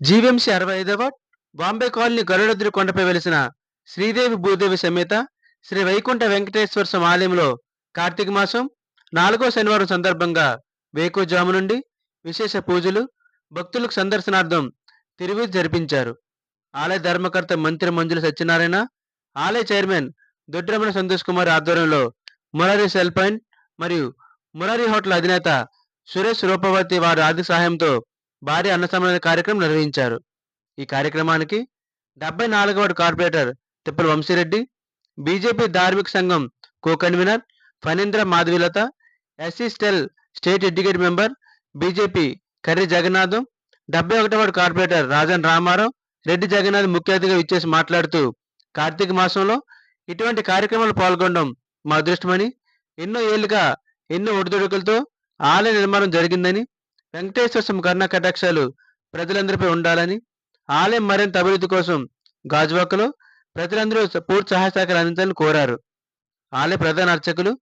GVMC అరవై ఐదవ Bombay colony గరుడద్రి కొండపై వెలిసిన శ్రీదేవి భూదేవి సమేత శ్రీ వైకుంఠ వెంకటేశ్వర స్వామి ఆలయంలో కార్తీక మాసం నాలుగో శనివారం సందర్భంగా వేకుజాము నుండి విశేష పూజలు భక్తులకు సందర్శనార్థం తిరువిధి జరిపించారు. ఆలయ ధర్మకర్త మంత్రి మంజుల సత్యనారాయణ ఆలయ చైర్మన్ దొడ్రమణ సంతోష్ కుమార్ ఆధ్వర్యంలో మురారి సెల్ పాయింట్ మరియు మురారి హోటల్ అధినేత సురేష్ రూపవతి వారి ఆర్థిక సహాయంతో భారీ అన్నసంతరణ కార్యక్రమం నిర్వహించారు. ఈ కార్యక్రమానికి డెబ్బై నాలుగవ కార్పొరేటర్ తిప్పల వంశీరెడ్డి బీజేపీ ధార్మిక సంఘం co convener Phanindra Madhavilatha ఎస్సీస్టెల్ state educate member BJP Karri Jagannatham డెబ్బై ఒకటవ కార్పొరేటర్ రాజన్ రామారావు రెడ్డి జగన్నాథ్ ముఖ్య అతిథిగా ఇచ్చేసి మాట్లాడుతూ కార్తీక మాసంలో ఇటువంటి కార్యక్రమాలు పాల్గొనడం మా అదృష్టమని ఎన్నో ఏళ్ళుగా ఎన్నో ఒడిదుడుకులతో ఆలయ నిర్మాణం జరిగిందని వెంకటేశ్వర స్వామి కరుణ కటాక్షాలు ప్రజలందరిపై ఉండాలని ఆలయం మరింత అభివృద్ధి కోసం గాజువాకలో ప్రజలందరూ పూర్తి సహాయ సహకారం అందించాలని కోరారు. ఆలయ ప్రధాన అర్చకులు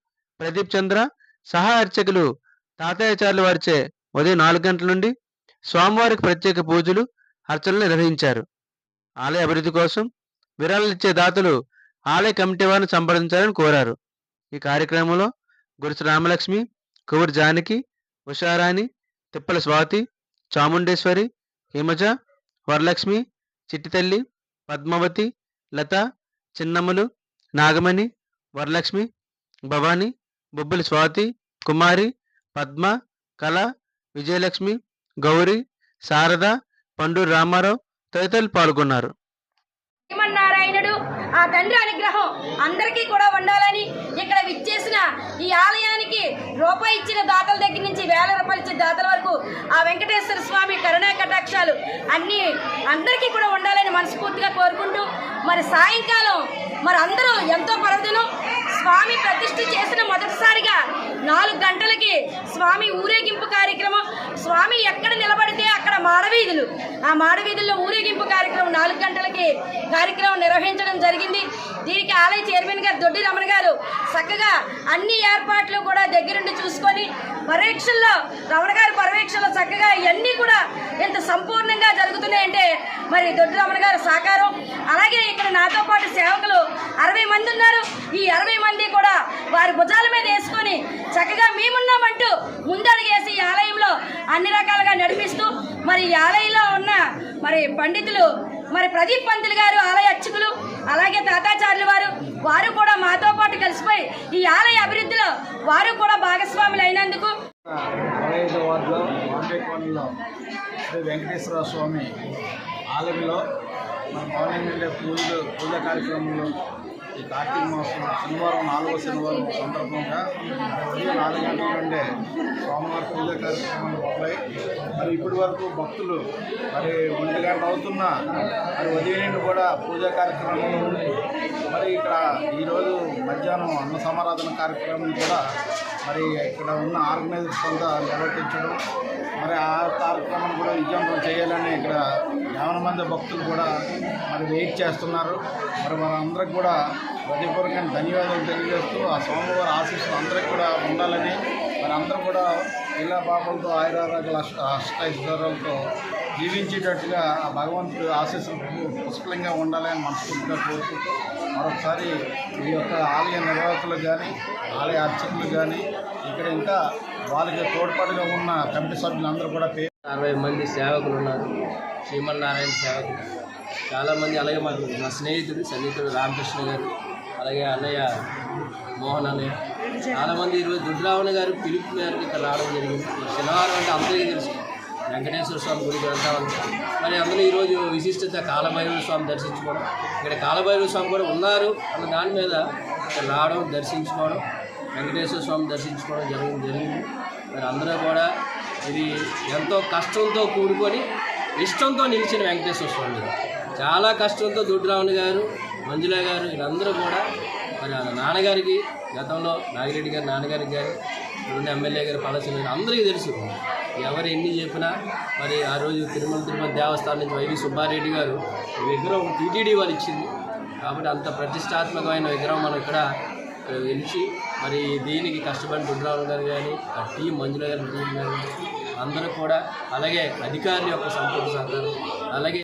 ప్రదీప్ చంద్ర సహాయ అర్చకులు తాతయ్యచార్యుల వారిచే ఉదయం నాలుగు గంటల నుండి స్వామివారికి ప్రత్యేక పూజలు అర్చనలు నిర్వహించారు. ఆలయ అభివృద్ధి కోసం విరాళాలు ఇచ్చే దాతలు ఆలయ కమిటీ వారిని సంప్రదించాలని కోరారు. ఈ కార్యక్రమంలో గురుసు రామలక్ష్మి కువర్ జానకి ఉషారాణి తిప్పల స్వాతి చాముండేశ్వరి హిమజ వరలక్ష్మి చిట్టితల్లి పద్మావతి లత చిన్నమ్మలు నాగమణి వరలక్ష్మి భవాని బొబ్బిలి స్వాతి కుమారి పద్మ కళ విజయలక్ష్మి గౌరి శారద పండూరు రామారావు తదితరులు పాల్గొన్నారు. ఆ తండ్రి అనుగ్రహం అందరికీ కూడా ఉండాలని ఇక్కడ విచ్చేసిన ఈ ఆలయ రూపాయి ఇచ్చిన దాతల దగ్గర నుంచి వేల రూపాయలు ఇచ్చిన దాతల వరకు ఆ వెంకటేశ్వర స్వామి కరుణా కటాక్షాలు అన్నీ అందరికీ కూడా ఉండాలని మనస్ఫూర్తిగా కోరుకుంటూ మరి సాయంకాలం మరి అందరూ ఎంతో పర్వదినం స్వామి ప్రతిష్ఠ చేసిన మొదటిసారిగా నాలుగు గంటలకి స్వామి ఊరేగింపు కార్యక్రమం స్వామి ఎక్కడ నిలబడితే మాడవీధులు. ఆ మాడవీధుల్లో ఊరేగింపు కార్యక్రమం నాలుగు గంటలకి కార్యక్రమం నిర్వహించడం జరిగింది. దీనికి ఆలయ చైర్మన్ గారు దొడ్డి రమణ గారు చక్కగా అన్ని ఏర్పాట్లు కూడా దగ్గరుండి చూసుకొని పర్యవేక్షణలో రమణ గారి పర్యవేక్షణలో చక్కగా ఇవన్నీ కూడా ఎంత సంపూర్ణంగా జరుగుతున్నాయంటే మరి దొడ్డి రమణ గారు సహకారం. అలాగే ఇక్కడ నాతో పాటు సేవకులు అరవై మంది ఉన్నారు. ఈ అరవై మంది కూడా వారి భుజాల మీద వేసుకొని చక్కగా మేమున్నామంటూ ముందడుగేసి ఈ ఆలయంలో అన్ని రకాలుగా నడిపిస్తూ మరి ఆలయంలో ఉన్న మరి పండితులు మరి ప్రదీప్ పంతులు గారు ఆలయ అర్చకులు అలాగే తాతాచార్యులు వారు వారు కూడా మాతో పాటు కలిసిపోయి ఈ ఆలయ అభివృద్ధిలో వారు కూడా భాగస్వాములు అయినందుకు శ్రీ వెంకటేశ్వర స్వామి ఆలయంలో మన పవన్ పూజలు పూజ కార్యక్రమంలో ఈ కార్తీక మాసం శనివారం నాలుగో శనివారం సందర్భంగా ఉదయం నాలుగు గంటల నుండే స్వామివారి పూజ కార్యక్రమాలు మొదలై మరి ఇప్పటి వరకు భక్తులు మరి ఒంటి గంట అవుతున్నా మరి ఉదయం నుండి కూడా పూజా కార్యక్రమంలో ఉండి మరి ఇక్కడ ఈరోజు మధ్యాహ్నం అన్న సమారాధన కార్యక్రమం కూడా మరి ఇక్కడ ఉన్న ఆర్గనైజర్స్ కొంత నిర్వర్తించడం మరి ఆ కార్యక్రమం కూడా విజయవంతం చేయాలని ఇక్కడ యావన మంది భక్తులు కూడా మరి వెయిట్ చేస్తున్నారు. మరి మనందరికి కూడా హృదయపూర్వకంగా ధన్యవాదాలు తెలియజేస్తూ ఆ స్వామివారి ఆశీస్సులు అందరికి కూడా ఉండాలని మరి అందరూ కూడా ఇలా పాపలతో ఆయురారోగ్యాల అష్ట అష్టైశ్వర్యాలతో జీవించేటట్టుగా ఆ భగవంతుడు ఆశీస్సులు పుష్కలంగా ఉండాలని మనస్ఫూర్తిగా కోరుకుంటూ మరొకసారి ఈ యొక్క ఆలయ నిర్వాహకులు కానీ ఆలయ అర్చకులు కానీ ఇక్కడ ఇంకా వాళ్ళకి తోడ్పాటుగా ఉన్న కమిటీ సభ్యులందరూ కూడా పేరు అరవై మంది సేవకులు ఉన్నారు. శ్రీమన్నారాయణ సేవకులు. చాలామంది అలాగే మాకు మా స్నేహితుడు సన్నిహితుడు రామకృష్ణ గారు అలాగే అన్నయ్య మోహన్ అన్నయ్య. చాలామంది ఈరోజు దుడ్రావణ గారు పిలుపు మేరకు ఇక్కడ రావడం జరిగింది. శనివారం అంటే అందరికీ తెలుసు. వెంకటేశ్వర స్వామి గుడికి వెళ్తామని. మరి అందులో ఈరోజు విశిష్టత కాలభైరవ స్వామి దర్శించుకోవడం. ఇక్కడ కాలభైరవ స్వామి కూడా ఉన్నారు అన్న దాని మీద ఇక్కడ రావడం దర్శించుకోవడం. వెంకటేశ్వర స్వామి దర్శించుకోవడం జరిగింది జరిగింది. మరి అందరూ కూడా ఇది ఎంతో కష్టంతో కూడుకొని ఇష్టంతో నిలిచిన వెంకటేశ్వర స్వామి. చాలా కష్టంతో దుడ్రావణి గారు మంజుల గారు వీళ్ళందరూ కూడా మరి నాన్నగారికి గతంలో నాగిరెడ్డి గారి నాన్నగారికి కానీ ఇప్పుడున్న ఎమ్మెల్యే గారు పలసిన అందరికీ తెలుసు. ఎవరు ఎన్ని చెప్పినా మరి ఆ రోజు తిరుమల తిరుపతి దేవస్థానం నుంచి వైవి సుబ్బారెడ్డి గారు విగ్రహం టీటీడీ వాళ్ళు ఇచ్చింది. కాబట్టి అంత ప్రతిష్టాత్మకమైన విగ్రహం మనం ఇక్కడ గెలిచి మరి దీనికి కష్టపడిన గుండ్రాలు గారు కానీ ఆ టీం మంజుల గారి టీం కానీ అందరూ కూడా అలాగే అధికారుల యొక్క సంపూర్ణ సహకారం అలాగే